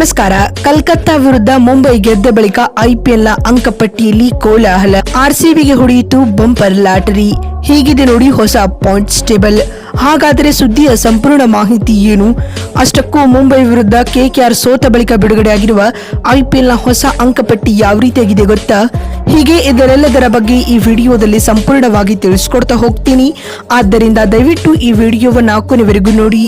ನಮಸ್ಕಾರ. ಕಲ್ಕತ್ತಾ ವಿರುದ್ಧ ಮುಂಬೈ ಗೆದ್ದ ಬಳಿಕ ಐಪಿಎಲ್ನ ಅಂಕಪಟ್ಟಿಯಲ್ಲಿ ಕೋಲಾಹಲ. ಆರ್ಸಿಬಿಗೆ ಹೊಡೆಯಿತು ಬಂಪರ್ ಲಾಟರಿ. ಹೀಗಿದೆ ನೋಡಿ ಹೊಸ ಪಾಯಿಂಟ್ಸ್ ಟೇಬಲ್. ಹಾಗಾದರೆ ಸುದ್ದಿಯ ಸಂಪೂರ್ಣ ಮಾಹಿತಿ ಏನು? ಅಷ್ಟಕ್ಕೂ ಮುಂಬೈ ವಿರುದ್ಧ ಕೆಕೆಆರ್ ಸೋತ ಬಳಿಕ ಬಿಡುಗಡೆಯಾಗಿರುವ ಐಪಿಎಲ್ನ ಹೊಸ ಅಂಕಪಟ್ಟಿ ಯಾವ ರೀತಿಯಾಗಿದೆ ಗೊತ್ತಾ? ಹೀಗೆ ಇದರೆಲ್ಲದರ ಬಗ್ಗೆ ಈ ವಿಡಿಯೋದಲ್ಲಿ ಸಂಪೂರ್ಣವಾಗಿ ತಿಳಿಸ್ಕೊಡ್ತಾ ಹೋಗ್ತೀನಿ. ಆದ್ದರಿಂದ ದಯವಿಟ್ಟು ಈ ವಿಡಿಯೋವನ್ನು ಕೊನೆವರೆಗೂ ನೋಡಿ.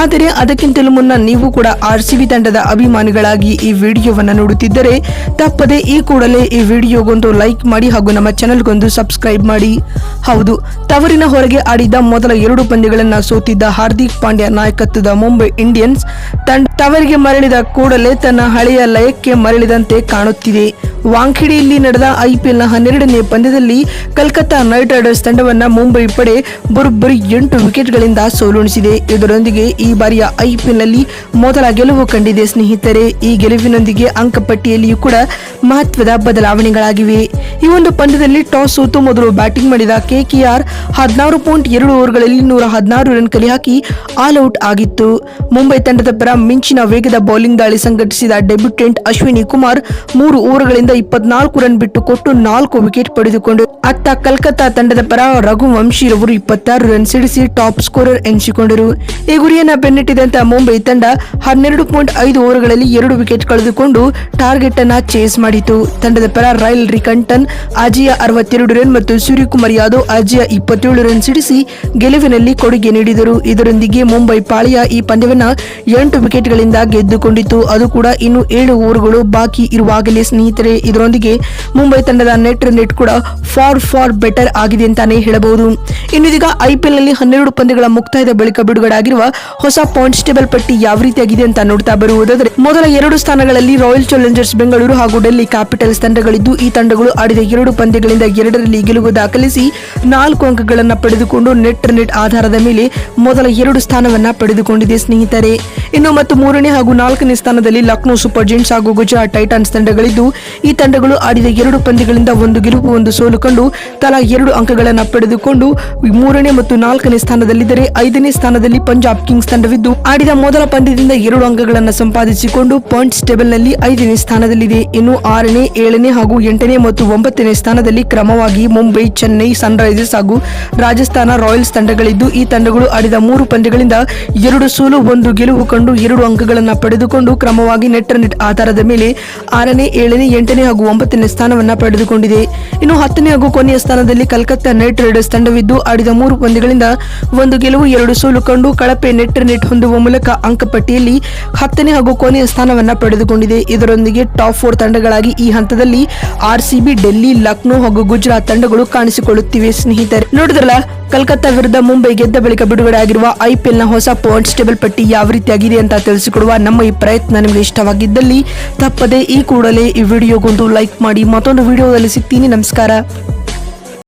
ಆದರೆ ಅದಕ್ಕಿಂತಲೂ ಮುನ್ನ ನೀವು ಕೂಡ ಆರ್ ಸಿ ತಂಡದ ಅಭಿಮಾನಿಗಳಾಗಿ ಈ ವಿಡಿಯೋವನ್ನು ನೋಡುತ್ತಿದ್ದರೆ ತಪ್ಪದೆ ಈ ಕೂಡಲೇ ಈ ವಿಡಿಯೋಗೊಂದು ಲೈಕ್ ಮಾಡಿ ಹಾಗೂ ನಮ್ಮ ಚಾನೆಲ್ಗೊಂದು ಸಬ್ಸ್ಕ್ರೈಬ್ ಮಾಡಿ. ಹೌದು, ತವರಿನ ಹೊರಗೆ ಆಡಿದ ಮೊದಲ ಎರಡು ಪಂದ್ಯಗಳನ್ನು ಸೋತಿದ್ದ ಹಾರ್ದಿಕ್ ಪಾಂಡ್ಯ ನಾಯಕತ್ವದ ಮುಂಬೈ ಇಂಡಿಯನ್ಸ್ ತಂಡ ತವರಿಗೆ ಮರಳಿದ ಕೂಡಲೇ ತನ್ನ ಹಳೆಯ ಲಯಕ್ಕೆ ಮರಳಿದಂತೆ ಕಾಣುತ್ತಿದೆ. ವಾಂಖೆಡೆಯಲ್ಲಿ ನಡೆದ ಐಪಿಎಲ್ನ ಹನ್ನೆರಡನೇ ಪಂದ್ಯದಲ್ಲಿ ಕಲ್ಕತ್ತಾ ನೈಟ್ ರೈಡರ್ಸ್ ತಂಡವನ್ನು ಮುಂಬೈ ಪಡೆ ಬರೋಬ್ಬರಿ ಎಂಟು ವಿಕೆಟ್ಗಳಿಂದ ಸೋಲುಣಿಸಿದೆ. ಇದರೊಂದಿಗೆ ಈ ಬಾರಿಯ ಐಪಿಎಲ್ನಲ್ಲಿ ಮೊದಲ ಗೆಲುವು ಕಂಡಿದೆ ಸ್ನೇಹಿತರೆ. ಈ ಗೆಲುವಿನೊಂದಿಗೆ ಅಂಕಪಟ್ಟಿಯಲ್ಲಿಯೂ ಕೂಡ ಮಹತ್ವದ ಬದಲಾವಣೆಗಳಾಗಿವೆ. ಈ ಒಂದು ಪಂದ್ಯದಲ್ಲಿ ಟಾಸ್ ಸೋತು ಮೊದಲು ಬ್ಯಾಟಿಂಗ್ ಮಾಡಿದ ಕೆಕೆಆರ್ ಹದಿನಾರು ಪಾಯಿಂಟ್ ಎರಡು ಓವರ್ಗಳಲ್ಲಿ ನೂರ ಹದಿನಾರು ರನ್ ಕಲೆ ಹಾಕಿ ಆಲ್ ಔಟ್ ಆಗಿತ್ತು. ಮುಂಬೈ ತಂಡದ ಪರ ಮಿಂಚಿನ ವೇಗದ ಬೌಲಿಂಗ್ ದಾಳಿ ಸಂಘಟಿಸಿದ ಡೆಬ್ಯೂಟೆಂಟ್ ಅಶ್ವಿನಿ ಕುಮಾರ್ ಮೂರು ಓವರ್ಗಳಿಂದ ಇಪ್ಪತ್ನಾಲ್ಕು ರನ್ ಬಿಟ್ಟು ಕೊಟ್ಟು ನಾಲ್ಕು ವಿಕೆಟ್ ಪಡೆದುಕೊಂಡು ಅತ್ತ ಕಲ್ಕತ್ತಾ ತಂಡದ ಪರ ರಘುವಂಶಿರವರು ಇಪ್ಪತ್ತಾರು ರನ್ ಸಿಡಿಸಿ ಟಾಪ್ ಸ್ಕೋರರ್ ಎನಿಸಿಕೊಂಡರು. ಈ ಗುರಿಯನ್ನು ಬೆನ್ನಟ್ಟಿದಂತಹ ಮುಂಬೈ ತಂಡ ಹನ್ನೆರಡು ಪಾಯಿಂಟ್ ಐದು ಓವರ್ಗಳಲ್ಲಿ ಎರಡು ವಿಕೆಟ್ ಕಳೆದುಕೊಂಡು ಟಾರ್ಗೆಟ್ ಅನ್ನ ಚೇಸ್ ಮಾಡಿತು. ತಂಡದ ಪರ ರೈಲ್ ರಿಕಂಟನ್ ಅಜಿಯ ಅರವತ್ತೆರಡು ರನ್ ಮತ್ತು ಸೂರ್ಯಕುಮಾರ್ ಯಾದವ್ ಅಜಿಯ ಇಪ್ಪತ್ತೇಳು ರನ್ ಸಿಡಿಸಿ ಗೆಲುವಿನಲ್ಲಿ ಕೊಡುಗೆ ನೀಡಿದರು. ಇದರೊಂದಿಗೆ ಮುಂಬೈ ಪಾಳಿಯ ಈ ಪಂದ್ಯವನ್ನು ಎಂಟು ವಿಕೆಟ್ಗಳಿಂದ ಗೆದ್ದುಕೊಂಡಿತು ಅದು ಕೂಡ ಇನ್ನು ಏಳು ಓವರ್ಗಳು ಬಾಕಿ ಇರುವಾಗಲೇ ಸ್ನೇಹಿತರೆ. ಇದರೊಂದಿಗೆ ಮುಂಬೈ ತಂಡದ ನೆಟ್ ನೆಟ್ ಕೂಡ ಫಾರ್ ಫಾರ್ ಬೆಟರ್ ಆಗಿದೆ ಅಂತಾನೆ ಹೇಳಬಹುದು. ಇನ್ನು ಇದೀಗ ಐಪಿಎಲ್ನಲ್ಲಿ ಹನ್ನೆರಡು ಪಂದ್ಯಗಳ ಮುಕ್ತಾಯದ ಬಳಿಕ ಬಿಡುಗಡೆಯಾಗಿರುವ ಹೊಸ ಪಾಯಿಂಟ್ಸ್ ಟೇಬಲ್ ಪಟ್ಟಿ ಯಾವ ರೀತಿಯಾಗಿದೆ ಅಂತ ನೋಡ್ತಾ ಬರುವುದಾದರೆ, ಮೊದಲ ಎರಡು ಸ್ಥಾನಗಳಲ್ಲಿ ರಾಯಲ್ ಚಾಲೆಂಜರ್ಸ್ ಬೆಂಗಳೂರು ಹಾಗೂ ಡೆಲ್ಲಿ ಕ್ಯಾಪಿಟಲ್ಸ್ ತಂಡಗಳಿದ್ದು ಈ ತಂಡಗಳು ಆಡಿದ ಎರಡು ಪಂದ್ಯಗಳಿಂದ ಎರಡರಲ್ಲಿ ಗೆಲುವು ದಾಖಲಿಸಿ ನಾಲ್ಕು ಅಂಕಗಳನ್ನು ಪಡೆದುಕೊಂಡು ನೆಟ್ ನೆಟ್ ಆಧಾರದ ಮೇಲೆ ಮೊದಲ ಎರಡು ಸ್ಥಾನವನ್ನ ಪಡೆದುಕೊಂಡಿದೆ ಸ್ನೇಹಿತರೆ. ಇನ್ನು ಮತ್ತು ಮೂರನೇ ಹಾಗೂ ನಾಲ್ಕನೇ ಸ್ಥಾನದಲ್ಲಿ ಲಕ್ನೋ ಸೂಪರ್ ಜೆಂಟ್ಸ್ ಹಾಗೂ ಗುಜರಾತ್ ಟೈಟಾನ್ಸ್ ತಂಡಗಳಿದ್ದು, ಈ ತಂಡಗಳು ಆಡಿದ ಎರಡು ಪಂದ್ಯಗಳಿಂದ ಒಂದು ಗೆಲುವು, ಒಂದು ಸೋಲು ಕಂಡು ತಲಾ ಎರಡು ಅಂಕಗಳನ್ನು ಪಡೆದುಕೊಂಡು ಮೂರನೇ ಮತ್ತು ನಾಲ್ಕನೇ ಸ್ಥಾನದಲ್ಲಿದ್ದರೆ ಐದನೇ ಸ್ಥಾನದಲ್ಲಿ ಪಂಜಾಬ್ ಕಿಂಗ್ಸ್ ತಂಡವಿದ್ದು, ಆಡಿದ ಮೊದಲ ಪಂದ್ಯದಿಂದ ಎರಡು ಅಂಕಗಳನ್ನು ಸಂಪಾದಿಸಿಕೊಂಡು ಪಾಯಿಂಟ್ಸ್ ಟೇಬಲ್ನಲ್ಲಿ ಐದನೇ ಸ್ಥಾನದಲ್ಲಿದೆ. ಇನ್ನು ಆರನೇ, ಏಳನೇ ಹಾಗೂ ಎಂಟನೇ ಮತ್ತು ಒಂಬತ್ತನೇ ಸ್ಥಾನದಲ್ಲಿ ಕ್ರಮವಾಗಿ ಮುಂಬೈ, ಚೆನ್ನೈ ಸನ್ರೈಸರ್ಸ್ ಹಾಗೂ ರಾಜಸ್ಥಾನ ರಾಯಲ್ಸ್ ತಂಡಗಳಿದ್ದು, ಈ ತಂಡಗಳು ಆಡಿದ ಮೂರು ಪಂದ್ಯಗಳಿಂದ ಎರಡು ಸೋಲು, ಒಂದು ಗೆಲುವು ಕಂಡು ಎರಡು ಅಂಕಗಳನ್ನು ಪಡೆದುಕೊಂಡು ಕ್ರಮವಾಗಿ ನೆಟ್ ನೆಟ್ ಆಧಾರದ ಮೇಲೆ ಆರನೇ, ಏಳನೇ, ಎಂಟನೇ ಹಾಗೂ ಒಂಬತ್ತನೇ ಸ್ಥಾನವನ್ನು ಪಡೆದುಕೊಂಡಿದೆ. ಇನ್ನು ಹತ್ತನೇ ಹಾಗೂ ಕೊನೆಯ ಸ್ಥಾನದಲ್ಲಿ ಕಲ್ಕತ್ತಾ ನೈಟ್ ರೈಡರ್ಸ್ ತಂಡವಿದ್ದು, ಆಡಿದ ಮೂರು ಪಂದ್ಯಗಳಿಂದ ಒಂದು ಗೆಲುವು, ಎರಡು ಸೋಲು ಕಂಡು ಕಳಪೆ ನೆಟ್ ನೆಟ್ ಹೊಂದುವ ಮೂಲಕ ಅಂಕಪಟ್ಟಿಯಲ್ಲಿ ಹತ್ತನೇ ಹಾಗೂ ಕೊನೆಯ ಸ್ಥಾನವನ್ನು ಪಡೆದುಕೊಂಡಿದೆ. ಇದರೊಂದಿಗೆ ಟಾಪ್ ಫೋರ್ ತಂಡಗಳಾಗಿ ಈ ಹಂತದಲ್ಲಿ ಆರ್ಸಿಬಿ ಡೆಲ್ಲಿ ಲಕ್ನೋ ಹಾಗೂ ಗುಜರಾತ್ ತಂಡಗಳು ಕಾಣಿಸಿಕೊಳ್ಳುತ್ತಿವೆ, ಸ್ನೇಹಿತರೆ. ನೋಡಿದ್ರಲ್ಲ, ಕಲ್ಕತ್ತಾ ವಿರುದ್ಧ ಮುಂಬೈ ಗೆದ್ದ ಬಳಿಕ ಬಿಡುಗಡೆ ಆಗಿರುವ ಐಪಿಎಲ್ನ ಹೊಸ ಪಾಯಿಂಟ್ಸ್ ಟೇಬಲ್ ಪಟ್ಟಿ ಯಾವ ರೀತಿಯಾಗಿದೆ ಅಂತ ತಿಳಿಸಿಕೊಡುವ ನಮ್ಮ ಈ ಪ್ರಯತ್ನ ನಿಮಗೆ ಇಷ್ಟವಾಗಿದ್ದಲ್ಲಿ ತಪ್ಪದೆ ಈ ಕೂಡಲೇ ಈ ವಿಡಿಯೋಗೊಂದು ಲೈಕ್ ಮಾಡಿ ಮತ್ತೊಂದು ವಿಡಿಯೋದಲ್ಲಿ ಸಿಗ್ತೀನಿ. ನಮಸ್ಕಾರ.